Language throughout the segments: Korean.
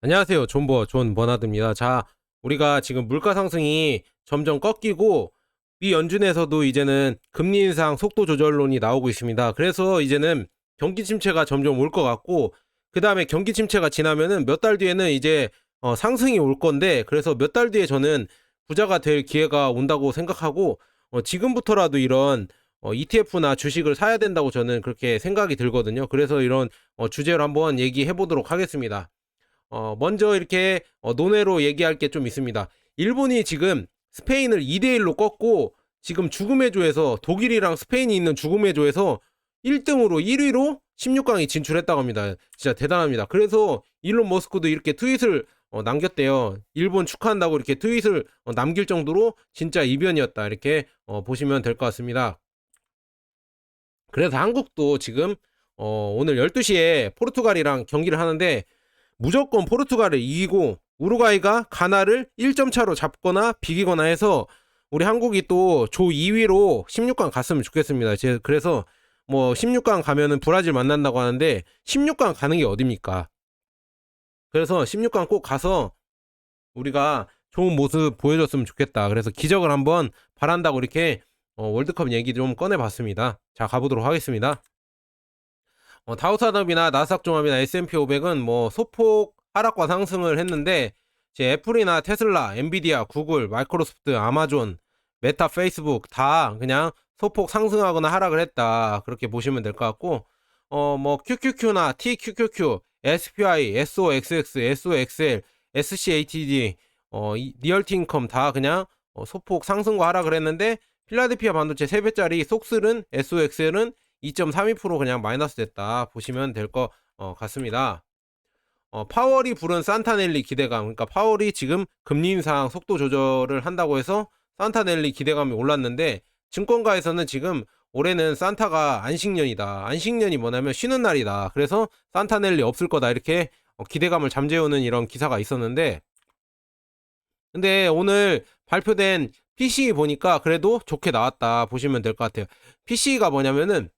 안녕하세요. 존버 존 버나드입니다. 자, 우리가 지금 물가 상승이 점점 꺾이고 미 연준에서도 이제는 금리 인상 속도 조절론이 나오고 있습니다. 그래서 이제는 경기 침체가 점점 올 것 같고 그 다음에 경기 침체가 지나면은 몇 달 뒤에는 이제 어, 상승이 올 건데 그래서 몇 달 뒤에 저는 부자가 될 기회가 온다고 생각하고 어, 지금부터라도 이런 어, ETF나 주식을 사야 된다고 저는 그렇게 생각이 들거든요. 그래서 이런 어, 주제로 한번 얘기해 보도록 하겠습니다. 어, 먼저 이렇게 어, 논외로 얘기할 게 좀 있습니다. 일본이 지금 스페인을 2대1로 꺾고 지금 죽음의 조에서 독일이랑 스페인이 있는 죽음의 조에서 1등으로 1위로 16강에 진출했다고 합니다. 진짜 대단합니다. 그래서 일론 머스크도 이렇게 트윗을 어, 남겼대요. 일본 축하한다고 이렇게 트윗을 어, 남길 정도로 진짜 이변이었다. 이렇게 어, 보시면 될 것 같습니다. 그래서 한국도 지금 어, 오늘 12시에 포르투갈이랑 경기를 하는데 무조건 포르투갈을 이기고 우루과이가 가나를 1점 차로 잡거나 비기거나 해서 우리 한국이 또 조 2위로 16강 갔으면 좋겠습니다. 제 그래서 뭐 16강 가면은 브라질 만난다고 하는데 16강 가는 게 어딥니까? 그래서 16강 꼭 가서 우리가 좋은 모습 보여줬으면 좋겠다. 그래서 기적을 한번 바란다고 이렇게 어, 월드컵 얘기 좀 꺼내봤습니다. 자 가보도록 하겠습니다. 어, 다우산업이나 나스닥 종합이나 S&P 500은 뭐 소폭 하락과 상승을 했는데 이제 애플이나 테슬라, 엔비디아, 구글, 마이크로소프트, 아마존, 메타, 페이스북 다 그냥 소폭 상승하거나 하락을 했다. 그렇게 보시면 될 것 같고 어 뭐 QQQ나 TQQQ, SPI, SOXX, SOXL, SCATD, 어 이- 리얼티 인컴 다 그냥 어, 소폭 상승과 하락을 했는데 필라델피아 반도체 3배짜리 속슬은 SOXL은 2.32% 그냥 마이너스 됐다 보시면 될 것 같습니다. 어, 파월이 부른 산타넬리 기대감, 그러니까 파월이 지금 금리 인상 속도 조절을 한다고 해서 산타넬리 기대감이 올랐는데 증권가에서는 지금 올해는 산타가 안식년이다. 안식년이 뭐냐면 쉬는 날이다. 그래서 산타넬리 없을 거다. 이렇게 어, 기대감을 잠재우는 이런 기사가 있었는데 근데 오늘 발표된 PCE 보니까 그래도 좋게 나왔다 보시면 될 것 같아요. PCE가 뭐냐면은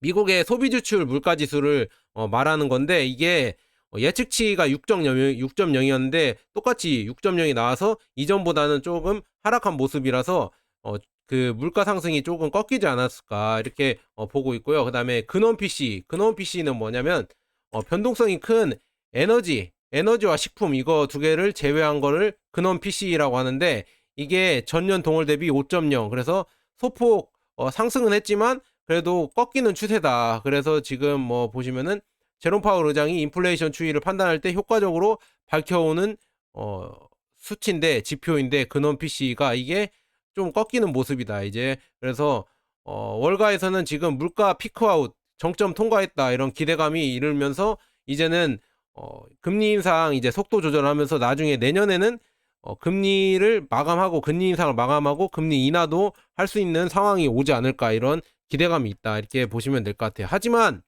미국의 소비 지출 물가 지수를 어, 말하는 건데 이게 어, 예측치가 6.0, 6.0 이었는데 똑같이 6.0이 나와서 이전보다는 조금 하락한 모습이라서 어, 그 물가 상승이 조금 꺾이지 않았을까 이렇게 어, 보고 있고요. 그 다음에 근원 PC, 근원 PC는 뭐냐면 어, 변동성이 큰 에너지, 에너지와 식품 이거 두 개를 제외한 거를 근원 PC라고 하는데 이게 전년 동월 대비 5.0 그래서 소폭 어, 상승은 했지만 그래도 꺾이는 추세다. 그래서 지금 뭐 보시면은 제롬 파월 의장이 인플레이션 추이를 판단할 때 효과적으로 밝혀오는 어, 수치인데 지표인데 근원 PC가 이게 좀 꺾이는 모습이다. 이제 그래서 어, 월가에서는 지금 물가 피크아웃 정점 통과했다 이런 기대감이 이르면서 이제는 어, 금리 인상 이제 속도 조절하면서 나중에 내년에는 어, 금리를 마감하고 금리 인상을 마감하고 금리 인하도 할 수 있는 상황이 오지 않을까 이런 기대감이 있다 이렇게 보시면 될 것 같아요. 하지만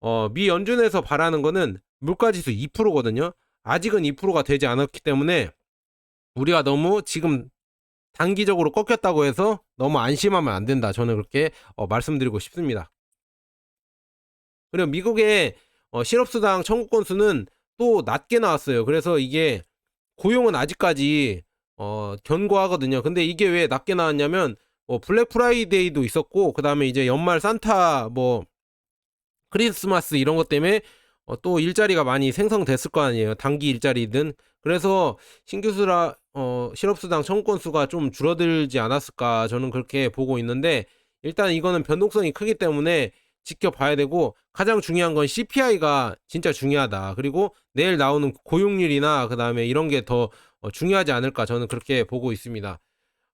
어, 미 연준에서 바라는 거는 물가지수 2%거든요. 아직은 2%가 되지 않았기 때문에 우리가 너무 지금 단기적으로 꺾였다고 해서 너무 안심하면 안 된다. 저는 그렇게 어, 말씀드리고 싶습니다. 그리고 미국의 어, 실업수당 청구 건수는 또 낮게 나왔어요. 그래서 이게 고용은 아직까지 어, 견고하거든요. 근데 이게 왜 낮게 나왔냐면 뭐 블랙 프라이데이도 있었고 그 다음에 이제 연말 산타 뭐 크리스마스 이런 것 때문에 어, 또 일자리가 많이 생성됐을 거 아니에요. 단기 일자리든 그래서 신규 수라 어, 실업수당 청구 건수가 좀 줄어들지 않았을까 저는 그렇게 보고 있는데 일단 이거는 변동성이 크기 때문에 지켜봐야 되고 가장 중요한 건 CPI가 진짜 중요하다. 그리고 내일 나오는 고용률이나 그 다음에 이런 게 더 중요하지 않을까 저는 그렇게 보고 있습니다.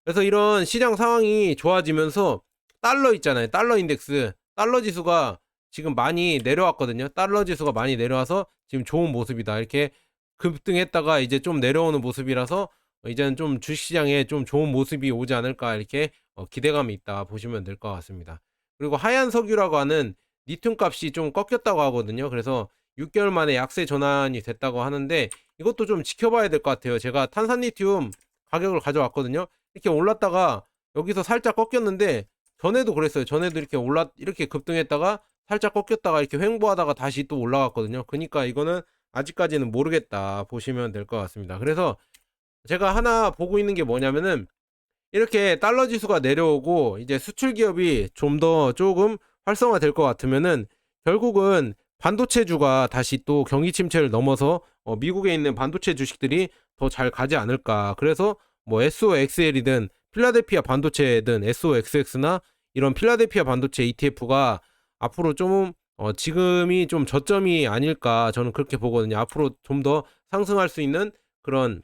그래서 이런 시장 상황이 좋아지면서 달러 있잖아요. 달러 인덱스, 달러 지수가 지금 많이 내려왔거든요. 달러 지수가 많이 내려와서 지금 좋은 모습이다. 이렇게 급등했다가 이제 좀 내려오는 모습이라서 이제는 좀 주식시장에 좀 좋은 모습이 오지 않을까 이렇게 어, 기대감이 있다 보시면 될 것 같습니다. 그리고 하얀 석유라고 하는 리튬 값이 좀 꺾였다고 하거든요. 그래서 6개월 만에 약세 전환이 됐다고 하는데 이것도 좀 지켜봐야 될 것 같아요. 제가 탄산 리튬 가격을 가져왔거든요. 이렇게 올랐다가 여기서 살짝 꺾였는데 전에도 그랬어요. 전에도 이렇게 올라 이렇게 급등했다가 살짝 꺾였다가 이렇게 횡보하다가 다시 또 올라갔거든요. 그러니까 이거는 아직까지는 모르겠다 보시면 될 것 같습니다. 그래서 제가 하나 보고 있는 게 뭐냐면은 이렇게 달러 지수가 내려오고 이제 수출 기업이 좀 더 조금 활성화될 것 같으면은 결국은 반도체주가 다시 또 경기 침체를 넘어서 어, 미국에 있는 반도체 주식들이 더 잘 가지 않을까. 그래서 뭐 SOXL이든 필라델피아 반도체든 SOXX나 이런 필라델피아 반도체 ETF가 앞으로 좀 어, 지금이 좀 저점이 아닐까 저는 그렇게 보거든요. 앞으로 좀 더 상승할 수 있는 그런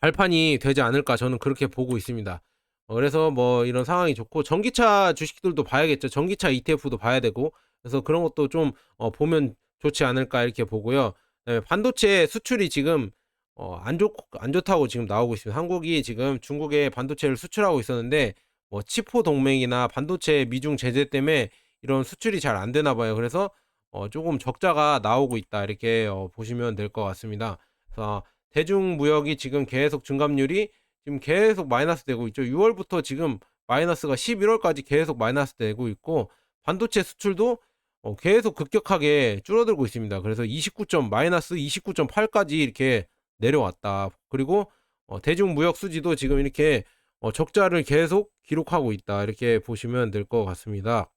발판이 되지 않을까 저는 그렇게 보고 있습니다. 어, 그래서 뭐 이런 상황이 좋고 전기차 주식들도 봐야겠죠. 전기차 ETF도 봐야 되고 그래서 그런 것도 좀 어, 보면 좋지 않을까 이렇게 보고요. 네, 반도체 수출이 지금 어, 안, 좋, 안 좋다고 지금 나오고 있습니다. 한국이 지금 중국에 반도체를 수출하고 있었는데 뭐 치포 동맹이나 반도체 미중 제재 때문에 이런 수출이 잘 안 되나 봐요. 그래서 어, 조금 적자가 나오고 있다 이렇게 어, 보시면 될 것 같습니다. 그래서 대중 무역이 지금 계속 증감률이 지금 계속 마이너스 되고 있죠. 6월부터 지금 마이너스가 11월까지 계속 마이너스 되고 있고 반도체 수출도 어, 계속 급격하게 줄어들고 있습니다. 그래서 29점 마이너스 29.8까지 이렇게 내려왔다. 그리고 어, 대중 무역 수지도 지금 이렇게 어, 적자를 계속 기록하고 있다. 이렇게 보시면 될 것 같습니다.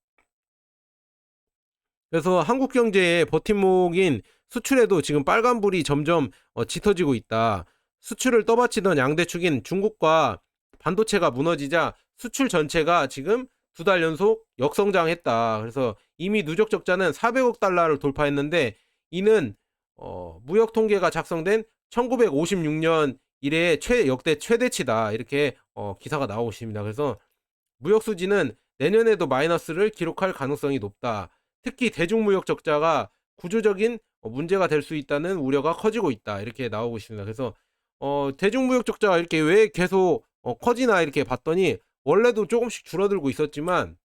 그래서 한국 경제의 버팀목인 수출에도 지금 빨간불이 점점 어, 짙어지고 있다. 수출을 떠받치던 양대축인 중국과 반도체가 무너지자 수출 전체가 지금 두 달 연속 역성장했다. 그래서 이미 누적 적자는 400억 달러를 돌파했는데 이는 어, 무역 통계가 작성된 1956년 이래 최 역대 최대치다. 이렇게 어, 기사가 나오고 있습니다. 그래서 무역 수지는 내년에도 마이너스를 기록할 가능성이 높다. 특히 대중무역 적자가 구조적인 어, 문제가 될 수 있다는 우려가 커지고 있다. 이렇게 나오고 있습니다. 그래서 어, 대중무역 적자가 이렇게 왜 계속 어, 커지나 이렇게 봤더니 원래도 조금씩 줄어들고 있었지만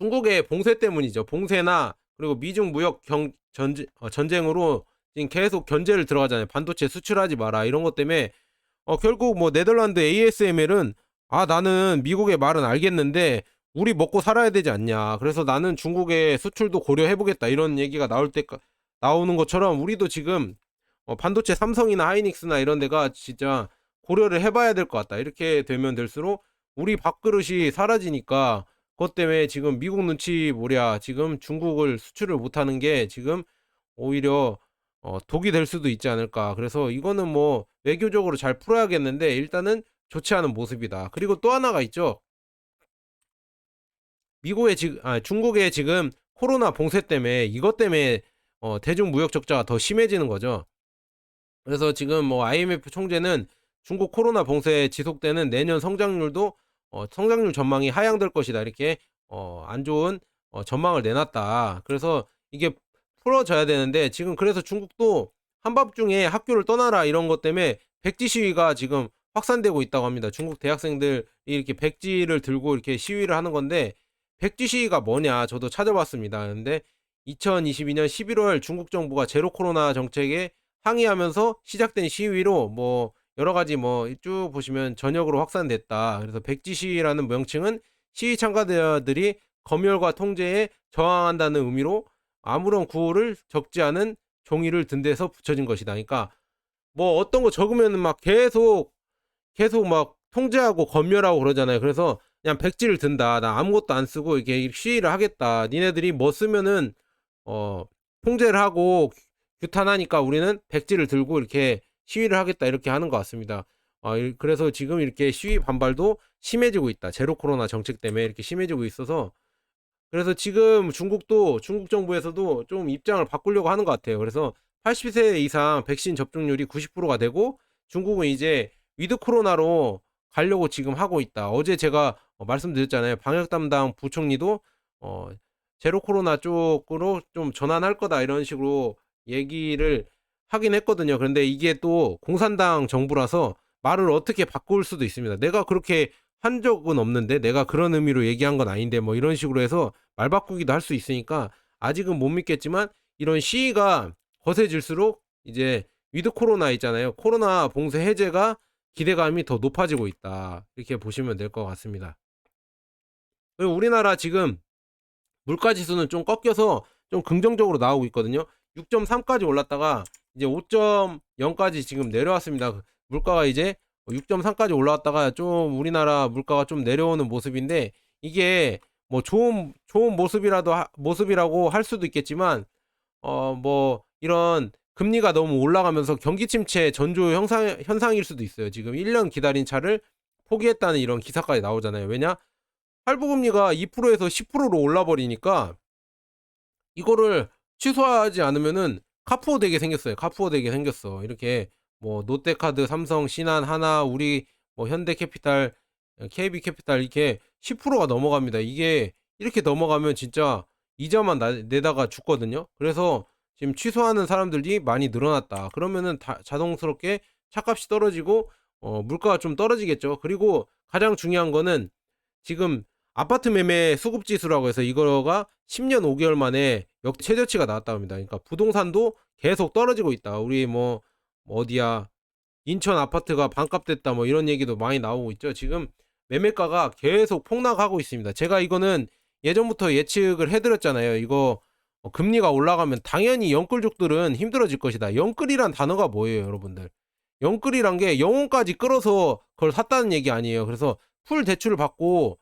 중국의 봉쇄 때문이죠. 봉쇄나 그리고 미중 무역 경, 전쟁, 어, 전쟁으로 지금 계속 견제를 들어가잖아요. 반도체 수출하지 마라 이런 것 때문에 어, 결국 뭐 네덜란드 ASML은 아 나는 미국의 말은 알겠는데 우리 먹고 살아야 되지 않냐. 그래서 나는 중국의 수출도 고려해보겠다 이런 얘기가 나올 때 나오는 것처럼 우리도 지금 어, 반도체 삼성이나 하이닉스나 이런 데가 진짜 고려를 해봐야 될 것 같다. 이렇게 되면 될수록 우리 밥그릇이 사라지니까 그것 때문에 지금 미국 눈치 보랴 지금 중국을 수출을 못하는 게 지금 오히려 어, 독이 될 수도 있지 않을까. 그래서 이거는 뭐 외교적으로 잘 풀어야겠는데 일단은 좋지 않은 모습이다. 그리고 또 하나가 있죠. 미국의 지금 아, 중국의 지금 코로나 봉쇄 때문에 이것 때문에 어, 대중 무역 적자가 더 심해지는 거죠. 그래서 지금 뭐 IMF 총재는 중국 코로나 봉쇄 지속되는 내년 성장률도 어, 성장률 전망이 하향될 것이다 이렇게 어, 안 좋은 어, 전망을 내놨다. 그래서 이게 풀어져야 되는데 지금 그래서 중국도 한밤중에 학교를 떠나라 이런 것 때문에 백지 시위가 지금 확산되고 있다고 합니다. 중국 대학생들이 이렇게 백지를 들고 이렇게 시위를 하는 건데 백지 시위가 뭐냐 저도 찾아봤습니다. 근데 2022년 11월 중국 정부가 제로 코로나 정책에 항의하면서 시작된 시위로 뭐 여러 가지 뭐 쭉 보시면 전역으로 확산됐다. 그래서 백지 시위라는 명칭은 시위 참가자들이 검열과 통제에 저항한다는 의미로 아무런 구호를 적지 않은 종이를 든 데서 붙여진 것이다. 그러니까 뭐 어떤 거 적으면 막 계속 계속 막 통제하고 검열하고 그러잖아요. 그래서 그냥 백지를 든다. 나 아무것도 안 쓰고 이렇게 시위를 하겠다. 니네들이 뭐 쓰면은 어 통제를 하고 규탄하니까 우리는 백지를 들고 이렇게 시위를 하겠다 이렇게 하는 것 같습니다. 어, 그래서 지금 이렇게 시위 반발도 심해지고 있다. 제로 코로나 정책 때문에 이렇게 심해지고 있어서 그래서 지금 중국도 중국 정부에서도 좀 입장을 바꾸려고 하는 것 같아요. 그래서 80세 이상 백신 접종률이 90%가 되고 중국은 이제 위드 코로나로 가려고 지금 하고 있다. 어제 제가 어, 말씀드렸잖아요. 방역 담당 부총리도 어, 제로 코로나 쪽으로 좀 전환할 거다 이런 식으로 얘기를 하긴 했거든요. 그런데 이게 또 공산당 정부라서 말을 어떻게 바꿀 수도 있습니다. 내가 그렇게 한 적은 없는데 내가 그런 의미로 얘기한 건 아닌데 뭐 이런 식으로 해서 말 바꾸기도 할 수 있으니까 아직은 못 믿겠지만 이런 시위가 거세질수록 이제 위드 코로나 있잖아요. 코로나 봉쇄 해제가 기대감이 더 높아지고 있다. 이렇게 보시면 될 것 같습니다. 그리고 우리나라 지금 물가 지수는 좀 꺾여서 좀 긍정적으로 나오고 있거든요. 6.3까지 올랐다가 이제 5.0까지 지금 내려왔습니다. 물가가 이제 6.3까지 올라왔다가 좀 우리나라 물가가 좀 내려오는 모습인데 이게 뭐 좋은 좋은 모습이라도 하- 모습이라고 할 수도 있겠지만 어 뭐 이런 금리가 너무 올라가면서 경기 침체 전조 현상 현상일 수도 있어요. 지금 1년 기다린 차를 포기했다는 이런 기사까지 나오잖아요. 왜냐? 할부 금리가 2%에서 10%로 올라 버리니까 이거를 취소하지 않으면은 카푸어 되게 생겼어요. 카푸어 되게 생겼어. 이렇게 뭐 롯데카드, 삼성, 신한, 하나, 우리 뭐 현대캐피탈, KB캐피탈 이렇게 10%가 넘어갑니다. 이게 이렇게 넘어가면 진짜 이자만 나- 내다가 죽거든요. 그래서 지금 취소하는 사람들이 많이 늘어났다. 그러면은 다- 자동스럽게 차값이 떨어지고 어, 물가가 좀 떨어지겠죠. 그리고 가장 중요한 거는 지금 아파트 매매 수급 지수라고 해서 이거가 10년 5개월 만에 역 최저치가 나왔다고 합니다. 그러니까 부동산도 계속 떨어지고 있다. 우리 뭐 어디야 인천 아파트가 반값 됐다 뭐 이런 얘기도 많이 나오고 있죠. 지금 매매가가 계속 폭락하고 있습니다. 제가 이거는 예전부터 예측을 해드렸잖아요. 이거 어, 금리가 올라가면 당연히 영끌족들은 힘들어질 것이다. 영끌이란 단어가 뭐예요, 여러분들? 영끌이란 게 영혼까지 끌어서 그걸 샀다는 얘기 아니에요. 그래서 풀 대출을 받고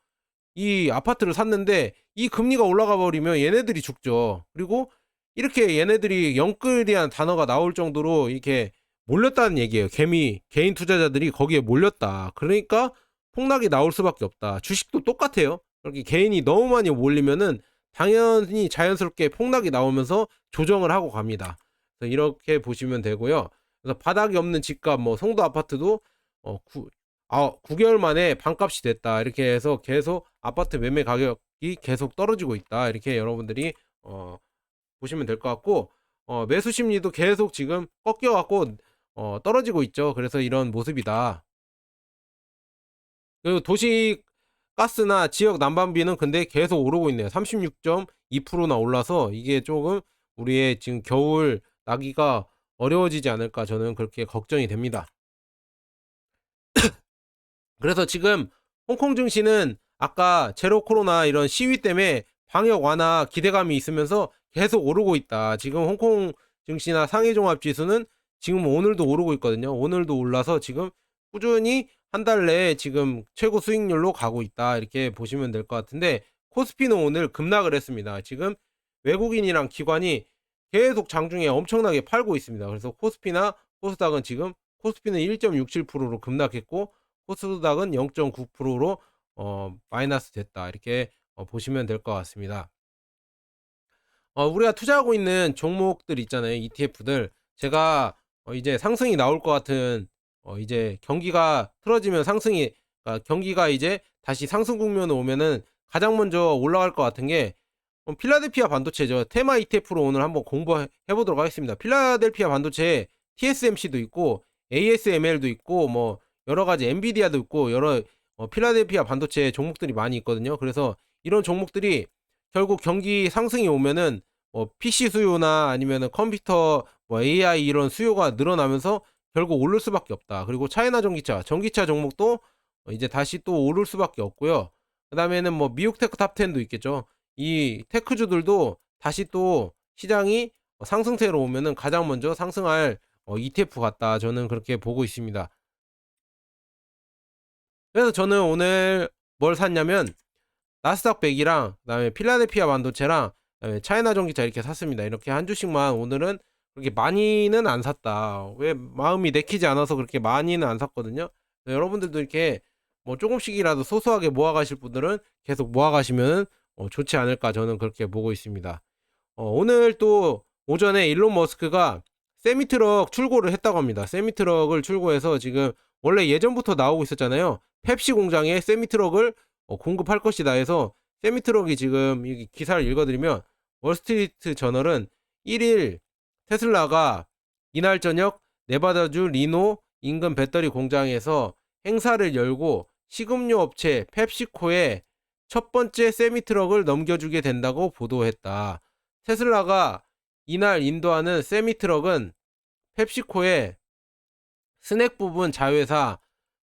이 아파트를 샀는데 이 금리가 올라가 버리면 얘네들이 죽죠. 그리고 이렇게 얘네들이 영끌이라는 단어가 나올 정도로 이렇게 몰렸다는 얘기예요. 개미 개인 투자자들이 거기에 몰렸다. 그러니까 폭락이 나올 수밖에 없다. 주식도 똑같아요. 그렇게 개인이 너무 많이 몰리면은 당연히 자연스럽게 폭락이 나오면서 조정을 하고 갑니다. 그래서 이렇게 보시면 되고요. 그래서 바닥이 없는 집값 뭐 송도 아파트도 어, 구, 아, 9개월 만에 반값이 됐다. 이렇게 해서 계속 아파트 매매 가격이 계속 떨어지고 있다. 이렇게 여러분들이 어, 보시면 될 것 같고 어, 매수 심리도 계속 지금 꺾여 갖고 어, 떨어지고 있죠. 그래서 이런 모습이다. 그리고 도시 가스나 지역 난방비는 근데 계속 오르고 있네요. 36.2%나 올라서 이게 조금 우리의 지금 겨울 나기가 어려워지지 않을까 저는 그렇게 걱정이 됩니다. 그래서 지금 홍콩 증시는 아까 제로 코로나 이런 시위 때문에 방역 완화 기대감이 있으면서 계속 오르고 있다. 지금 홍콩 증시나 상해 종합 지수는 지금 오늘도 오르고 있거든요. 오늘도 올라서 지금 꾸준히 한 달 내에 지금 최고 수익률로 가고 있다. 이렇게 보시면 될 것 같은데 코스피는 오늘 급락을 했습니다. 지금 외국인이랑 기관이 계속 장중에 엄청나게 팔고 있습니다. 그래서 코스피나 코스닥은 지금 코스피는 1.67%로 급락했고 코스닥은 0.9%로 어, 마이너스 됐다. 이렇게 어, 보시면 될 것 같습니다. 어, 우리가 투자하고 있는 종목들 있잖아요. ETF들. 제가 어, 이제 상승이 나올 것 같은 어, 이제 경기가 틀어지면 상승이 그러니까 경기가 이제 다시 상승 국면에 오면은 가장 먼저 올라갈 것 같은 게 어, 필라델피아 반도체죠. 테마 ETF로 오늘 한번 공부해 보도록 하겠습니다. 필라델피아 반도체 TSMC도 있고 ASML도 있고 뭐 여러 가지 엔비디아도 있고 여러 어, 필라델피아 반도체 종목들이 많이 있거든요. 그래서 이런 종목들이 결국 경기 상승이 오면은 뭐 PC 수요나 아니면은 컴퓨터 뭐 AI 이런 수요가 늘어나면서 결국 오를 수밖에 없다. 그리고 차이나 전기차, 전기차 종목도 이제 다시 또 오를 수밖에 없고요. 그 다음에는 뭐 미국 테크 탑10도 있겠죠. 이 테크주들도 다시 또 시장이 상승세로 오면은 가장 먼저 상승할 어, ETF 같다. 저는 그렇게 보고 있습니다. 그래서 저는 오늘 뭘 샀냐면 나스닥 100이랑 그다음에 필라델피아 반도체랑 그다음에 차이나 전기차 이렇게 샀습니다. 이렇게 한 주씩만 오늘은 그렇게 많이는 안 샀다. 왜 마음이 내키지 않아서 그렇게 많이는 안 샀거든요. 여러분들도 이렇게 뭐 조금씩이라도 소소하게 모아가실 분들은 계속 모아가시면 어, 좋지 않을까 저는 그렇게 보고 있습니다. 어, 오늘 또 오전에 일론 머스크가 세미트럭 출고를 했다고 합니다. 세미트럭을 출고해서 지금 원래 예전부터 나오고 있었잖아요. 펩시 공장에 세미트럭을 어, 공급할 것이다 해서 세미트럭이 지금 이 기사를 읽어드리면 월스트리트 저널은 1일 테슬라가 이날 저녁 네바다주 리노 인근 배터리 공장에서 행사를 열고 식음료 업체 펩시코에 첫 번째 세미 트럭을 넘겨주게 된다고 보도했다. 테슬라가 이날 인도하는 세미 트럭은 펩시코의 스낵 부분 자회사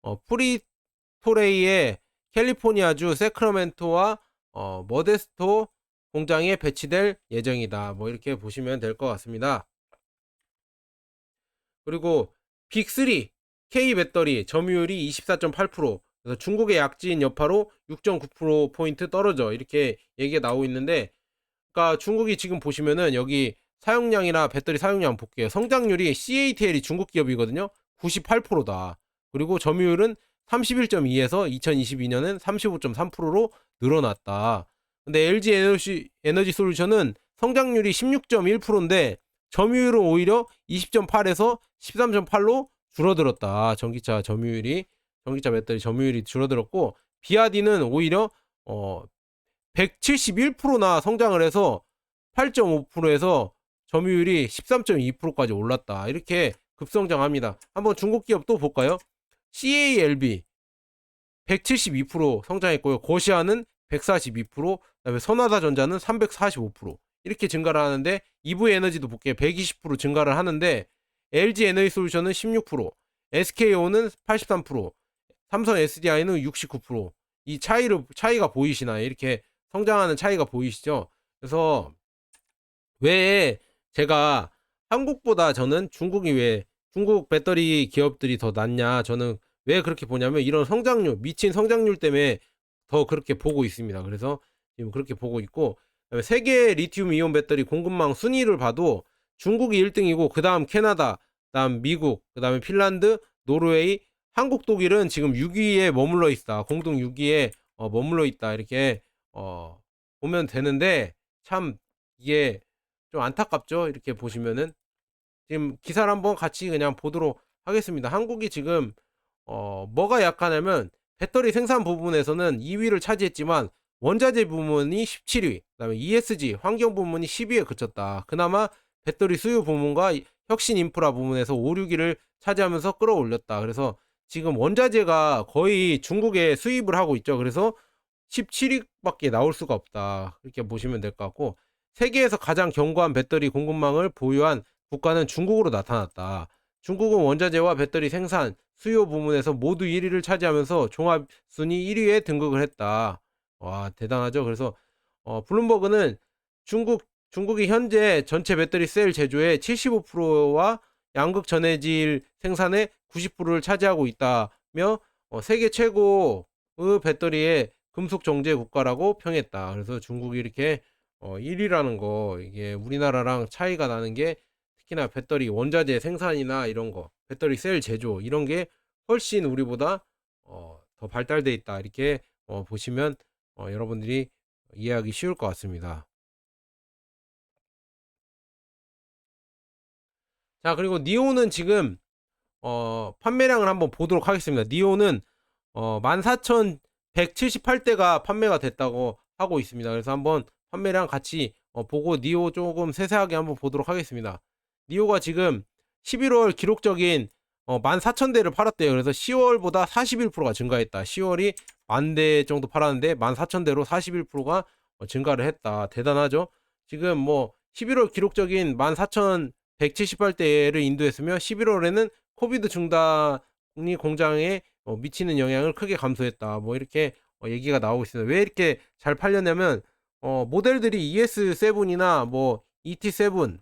어, 프리토레이의 캘리포니아주 세크라멘토와 어, 머데스토 공장에 배치될 예정이다. 뭐 이렇게 보시면 될 것 같습니다. 그리고 빅3 K 배터리 점유율이 24.8% 그래서 중국의 약진 여파로 6.9% 포인트 떨어져 이렇게 얘기가 나오고 있는데 그러니까 중국이 지금 보시면은 여기 사용량이나 배터리 사용량 볼게요. 성장률이 CATL이 중국 기업이거든요. 98%다. 그리고 점유율은 31.2에서 2022년은 35.3%로 늘어났다. 근데 LG 에너지, 에너지 솔루션은 성장률이 16.1%인데 점유율은 오히려 20.8에서 13.8로 줄어들었다. 전기차 점유율이 전기차 배터리 점유율이 줄어들었고 비아디는 오히려 어 171%나 성장을 해서 8.5%에서 점유율이 13.2%까지 올랐다. 이렇게 급성장합니다. 한번 중국 기업 또 볼까요? CALB 172% 성장했고요. 거시아는 142%, 그다음에 선화사전자는 345% 이렇게 증가를 하는데 EV 에너지도 볼게요. 120% 증가를 하는데 LG 에너지 솔루션은 16%, SKO는 83%, 삼성 SDI는 69%이 차이를 차이가 보이시나요? 이렇게 성장하는 차이가 보이시죠? 그래서 왜 제가 한국보다 저는 중국이 왜 중국 배터리 기업들이 더 낫냐 저는 왜 그렇게 보냐면 이런 성장률 미친 성장률 때문에 더 그렇게 보고 있습니다. 그래서 지금 그렇게 보고 있고 그다음에 세계 리튬 이온 배터리 공급망 순위를 봐도 중국이 1등이고 그다음 캐나다, 그다음 미국, 그다음에 핀란드, 노르웨이, 한국, 독일은 지금 6위에 머물러 있다. 공동 6위에 어, 머물러 있다. 이렇게 어, 보면 되는데 참 이게 좀 안타깝죠. 이렇게 보시면은 지금 기사를 한번 같이 그냥 보도록 하겠습니다. 한국이 지금 어, 뭐가 약하냐면 배터리 생산 부분에서는 2위를 차지했지만 원자재 부문이 17위, 그다음에 ESG 환경 부문이 10위에 그쳤다. 그나마 배터리 수요 부문과 혁신 인프라 부문에서 5, 6위를 차지하면서 끌어올렸다. 그래서 지금 원자재가 거의 중국에 수입을 하고 있죠. 그래서 17위밖에 나올 수가 없다. 이렇게 보시면 될 것 같고 세계에서 가장 견고한 배터리 공급망을 보유한 국가는 중국으로 나타났다. 중국은 원자재와 배터리 생산, 수요 부문에서 모두 1위를 차지하면서 종합 순위 1위에 등극을 했다. 와, 대단하죠. 그래서 어, 블룸버그는 중국 중국이 현재 전체 배터리 셀 제조의 75%와 양극 전해질 생산의 90%를 차지하고 있다며 어, 세계 최고의 배터리의 금속 정제 국가라고 평했다. 그래서 중국이 이렇게 어, 1위라는 거 이게 우리나라랑 차이가 나는 게 특히나 배터리 원자재 생산이나 이런 거, 배터리 셀 제조 이런 게 훨씬 우리보다 어, 더 발달돼 있다. 이렇게 어, 보시면 어, 여러분들이 이해하기 쉬울 것 같습니다. 자, 그리고 니오는 지금 어, 판매량을 한번 보도록 하겠습니다. 니오는 어, 14,178대가 판매가 됐다고 하고 있습니다. 그래서 한번 판매량 같이 어, 보고 니오 조금 세세하게 한번 보도록 하겠습니다. 니오가 지금 11월 기록적인 어, 14,000대를 팔았대요. 그래서 10월보다 41%가 증가했다. 10월이 만 대 정도 팔았는데 14,000대로 41%가 어, 증가를 했다. 대단하죠? 지금 뭐 11월 기록적인 14,178대를 인도했으며 11월에는 코비드 중단이 공장에 어, 미치는 영향을 크게 감소했다. 뭐 이렇게 어, 얘기가 나오고 있습니다. 왜 이렇게 잘 팔렸냐면 어, 모델들이 ES7이나 뭐 ET7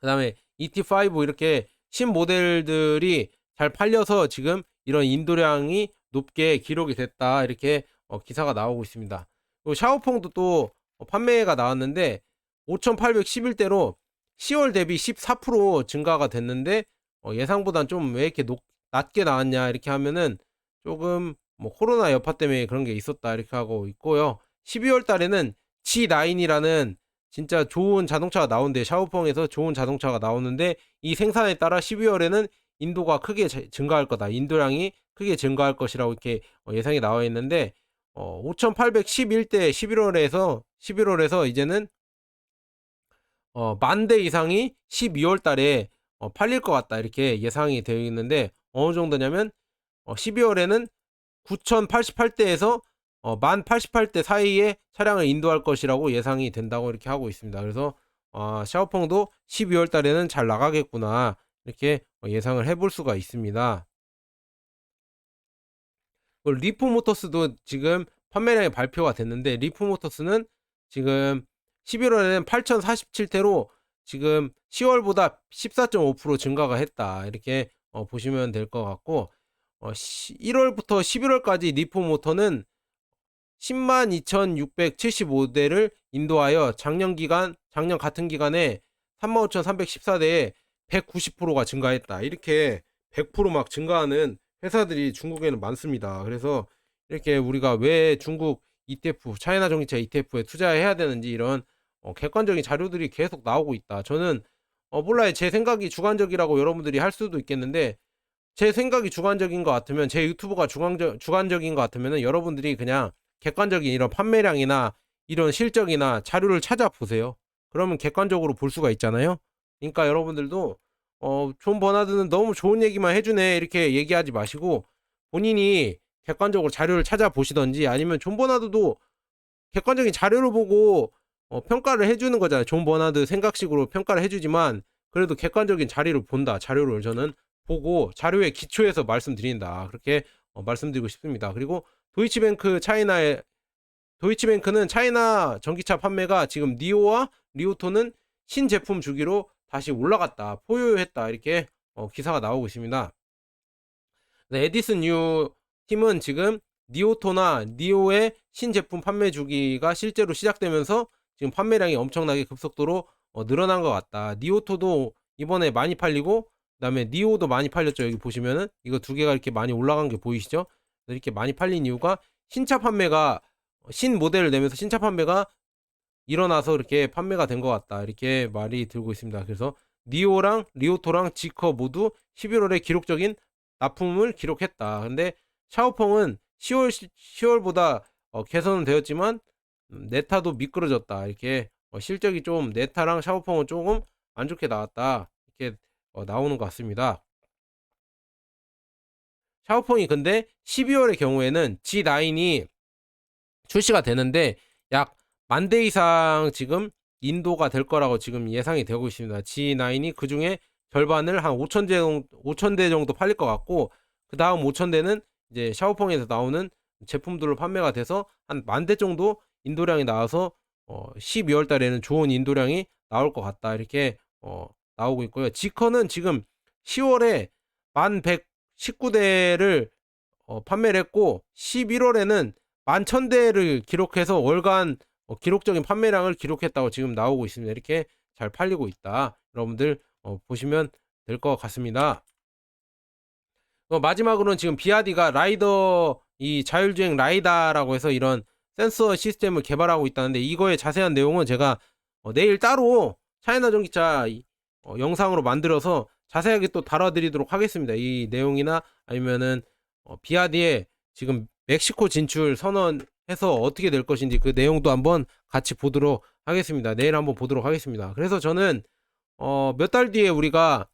그 다음에 ET5 이렇게 신 모델들이 잘 팔려서 지금 이런 인도량이 높게 기록이 됐다 이렇게 어, 기사가 나오고 있습니다. 샤오퐁도 또 어, 판매가 나왔는데 5,811대로 10월 대비 14% 증가가 됐는데 어, 예상보단 좀 왜 이렇게 높, 낮게 나왔냐 이렇게 하면은 조금 뭐 코로나 여파 때문에 그런 게 있었다 이렇게 하고 있고요. 12월 달에는 G9이라는 진짜 좋은 자동차가 나오는데 샤오펑에서 좋은 자동차가 나오는데 이 생산에 따라 12월에는 인도가 크게 증가할 거다. 인도량이 크게 증가할 것이라고 이렇게 어, 예상이 나와 있는데 어, 5,811대 11월에서 11월에서 이제는 어, 만대 이상이 12월 달에 어, 팔릴 것 같다. 이렇게 예상이 되어 있는데 어느 정도냐면 어, 12월에는 9,088대에서 어, 만 88대 사이에 차량을 인도할 것이라고 예상이 된다고 이렇게 하고 있습니다. 그래서 어, 샤오펑도 12월 달에는 잘 나가겠구나 이렇게 어, 예상을 해볼 수가 있습니다. 리프 모터스도 지금 판매량이 발표가 됐는데 리프 모터스는 지금 11월에는 8,047태로 지금 10월보다 14.5% 증가가 했다. 이렇게 어, 보시면 될 것 같고 어, 1월부터 11월까지 니포 모터는 10만 2,675대를 인도하여 작년 기간, 작년 같은 기간에 35,314대에 190%가 증가했다. 이렇게 100%막 증가하는 회사들이 중국에는 많습니다. 그래서 이렇게 우리가 왜 중국 ETF, 차이나 전기차 ETF에 투자해야 되는지 이런 어, 객관적인 자료들이 계속 나오고 있다. 저는 어, 몰라요. 제 생각이 주관적이라고 여러분들이 할 수도 있겠는데 제 생각이 주관적인 것 같으면 제 유튜브가 주관적, 주관적인 것 같으면 여러분들이 그냥 객관적인 이런 판매량이나 이런 실적이나 자료를 찾아보세요. 그러면 객관적으로 볼 수가 있잖아요. 그러니까 여러분들도 어, 존 버나드는 너무 좋은 얘기만 해주네 이렇게 얘기하지 마시고 본인이 객관적으로 자료를 찾아보시던지 아니면 존 버나드도 객관적인 자료를 보고 어, 평가를 해주는 거잖아요. 존 버나드 생각식으로 평가를 해주지만 그래도 객관적인 자료를 본다. 자료를 저는 보고 자료에 기초해서 말씀드린다. 그렇게 어, 말씀드리고 싶습니다. 그리고 도이치뱅크 차이나의 도이치뱅크는 차이나 전기차 판매가 지금 니오와 리오토는 신제품 주기로 다시 올라갔다. 포효했다. 이렇게 어, 기사가 나오고 있습니다. 네, 에디슨 뉴 팀은 지금 니오토나 니오의 신제품 판매 주기가 실제로 시작되면서 지금 판매량이 엄청나게 급속도로 어, 늘어난 것 같다. 니오토도 이번에 많이 팔리고 그다음에 니오도 많이 팔렸죠. 여기 보시면은 이거 두 개가 이렇게 많이 올라간 게 보이시죠? 이렇게 많이 팔린 이유가 신차 판매가 신 모델을 내면서 신차 판매가 일어나서 이렇게 판매가 된 것 같다. 이렇게 말이 들고 있습니다. 그래서 니오랑 리오토랑 지커 모두 11월에 기록적인 납품을 기록했다. 근데 샤오펑은 10월 10월보다 어, 개선은 되었지만 음, 네타도 미끄러졌다. 이렇게 어, 실적이 좀 네타랑 샤오펑은 조금 안 좋게 나왔다. 이렇게 어, 나오는 것 같습니다. 샤오펑이 근데 12월의 경우에는 G9이 출시가 되는데 약 만 대 이상 지금 인도가 될 거라고 지금 예상이 되고 있습니다. G9이 그 중에 절반을 한 5천 대 정도, 5천 대 정도 팔릴 것 같고 그 다음 5천 대는 이제 샤오펑에서 나오는 제품들로 판매가 돼서 한 만 대 정도 인도량이 나와서 어, 12월 달에는 좋은 인도량이 나올 것 같다 이렇게 어, 나오고 있고요. 지커는 지금 10월에 만 119대를 어, 판매를 했고 11월에는 만 1000대를 기록해서 월간 어, 기록적인 판매량을 기록했다고 지금 나오고 있습니다. 이렇게 잘 팔리고 있다. 여러분들 어, 보시면 될 것 같습니다. 어, 마지막으로는 지금 비아디가 라이더 이 자율주행 라이다라고 해서 이런 센서 시스템을 개발하고 있다는데 이거의 자세한 내용은 제가 어, 내일 따로 차이나 전기차 이- 어, 영상으로 만들어서 자세하게 또 다뤄드리도록 하겠습니다. 이 내용이나 아니면은 어, 비아디의 지금 멕시코 진출 선언해서 어떻게 될 것인지 그 내용도 한번 같이 보도록 하겠습니다. 내일 한번 보도록 하겠습니다. 그래서 저는 어, 몇 달 뒤에 우리가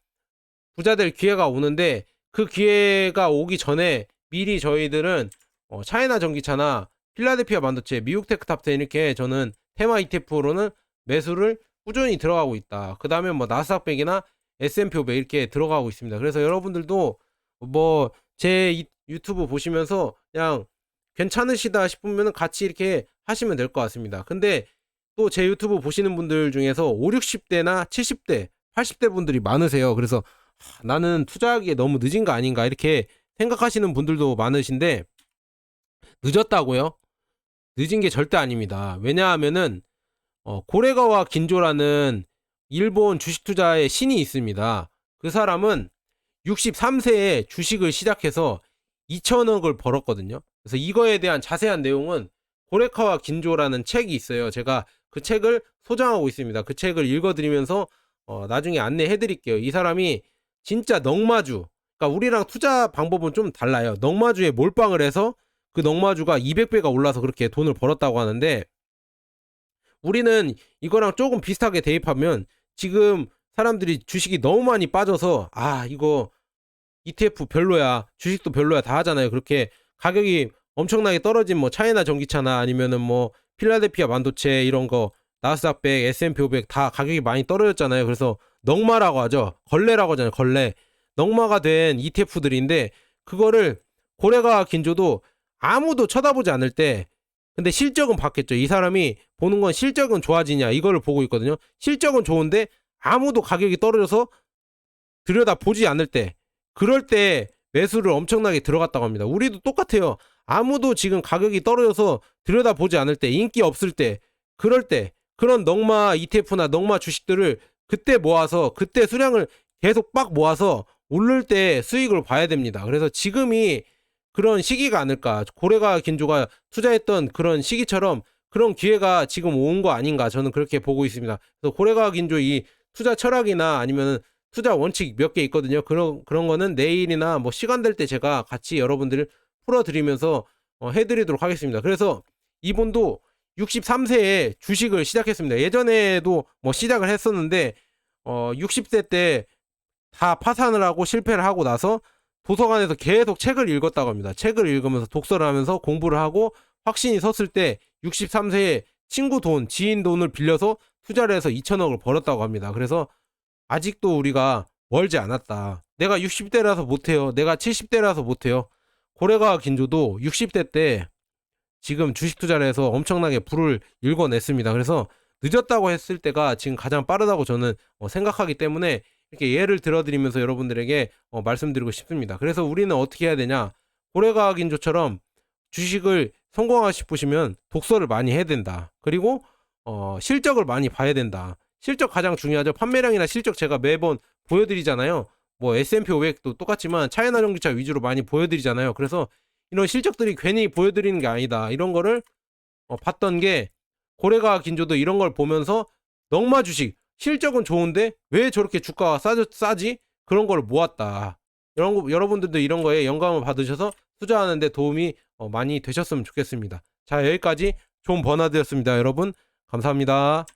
부자 될 기회가 오는데 그 기회가 오기 전에 미리 저희들은 어, 차이나 전기차나 필라델피아 반도체, 미국 테크탑10 이렇게 저는 테마 ETF로는 매수를 꾸준히 들어가고 있다. 그 다음에 뭐 나스닥백이나 S&P 500 이렇게 들어가고 있습니다. 그래서 여러분들도 뭐 제 유튜브 보시면서 그냥 괜찮으시다 싶으면 같이 이렇게 하시면 될 것 같습니다. 근데 또 제 유튜브 보시는 분들 중에서 5, 60대나 70대, 80대 분들이 많으세요. 그래서 하, 나는 투자하기에 너무 늦은 거 아닌가 이렇게 생각하시는 분들도 많으신데 늦었다고요? 늦은 게 절대 아닙니다. 왜냐하면은 어, 고레가와 긴조라는 일본 주식 투자의 신이 있습니다. 그 사람은 63세에 주식을 시작해서 2천억을 벌었거든요. 그래서 이거에 대한 자세한 내용은 고레카와 긴조라는 책이 있어요. 제가 그 책을 소장하고 있습니다. 그 책을 읽어드리면서 어, 나중에 안내해드릴게요. 이 사람이 진짜 넉마주, 그러니까 우리랑 투자 방법은 좀 달라요. 넉마주에 몰빵을 해서 그 넉마주가 200배가 올라서 그렇게 돈을 벌었다고 하는데 우리는 이거랑 조금 비슷하게 대입하면 지금 사람들이 주식이 너무 많이 빠져서 아 이거 ETF 별로야 주식도 별로야 다 하잖아요. 그렇게 가격이 엄청나게 떨어진 뭐 차이나 전기차나 아니면은 뭐 필라델피아 반도체 이런 거 나스닥 100, S&P 500 다 가격이 많이 떨어졌잖아요. 그래서 넉마라고 하죠. 걸레라고 하잖아요 걸레. 넉마가 된 ETF들인데 그거를 고래가 긴조도 아무도 쳐다보지 않을 때 근데 실적은 봤겠죠. 이 사람이 보는 건 실적은 좋아지냐 이거를 보고 있거든요. 실적은 좋은데 아무도 가격이 떨어져서 들여다 보지 않을 때 그럴 때 매수를 엄청나게 들어갔다고 합니다. 우리도 똑같아요. 아무도 지금 가격이 떨어져서 들여다 보지 않을 때 인기 없을 때 그럴 때 그런 넉마 ETF나 넉마 주식들을 그때 모아서 그때 수량을 계속 빡 모아서 오를 때 수익을 봐야 됩니다. 그래서 지금이 그런 시기가 아닐까. 고래가 긴조가 투자했던 그런 시기처럼 그런 기회가 지금 온 거 아닌가 저는 그렇게 보고 있습니다. 그래서 고래가 긴조 이 투자 철학이나 아니면 투자 원칙 몇 개 있거든요. 그런 그런 거는 내일이나 뭐 시간 될 때 제가 같이 여러분들 풀어드리면서 어, 해드리도록 하겠습니다. 그래서 이분도 63세에 주식을 시작했습니다. 예전에도 뭐 시작을 했었는데 어 60세 때 다 파산을 하고 실패를 하고 나서 도서관에서 계속 책을 읽었다고 합니다. 책을 읽으면서 독서를 하면서 공부를 하고 확신이 섰을 때 63세에 친구 돈, 지인 돈을 빌려서 투자를 해서 2천억을 벌었다고 합니다. 그래서 아직도 우리가 멀지 않았다. 내가 60대라서 못해요. 내가 70대라서 못해요. 고래가 긴조도 60대 때 지금 주식 투자를 해서 엄청나게 불을 일궈냈습니다. 그래서 늦었다고 했을 때가 지금 가장 빠르다고 저는 어, 생각하기 때문에 이렇게 예를 들어드리면서 여러분들에게 어, 말씀드리고 싶습니다. 그래서 우리는 어떻게 해야 되냐? 고래가 긴조처럼 주식을 성공하고 싶으시면 독서를 많이 해야 된다. 그리고 어, 실적을 많이 봐야 된다. 실적 가장 중요하죠. 판매량이나 실적 제가 매번 보여드리잖아요. 뭐 S&P 500도 똑같지만 차이나 전기차 위주로 많이 보여드리잖아요. 그래서 이런 실적들이 괜히 보여드리는 게 아니다. 이런 거를 어, 봤던 게 고래가 긴조도 이런 걸 보면서 넉마 주식 실적은 좋은데 왜 저렇게 주가가 싸, 싸지? 그런 걸 모았다. 이런 거, 여러분들도 이런 거에 영감을 받으셔서 투자하는데 도움이 어, 많이 되셨으면 좋겠습니다. 자 여기까지 존 버나드였습니다. 여러분 감사합니다.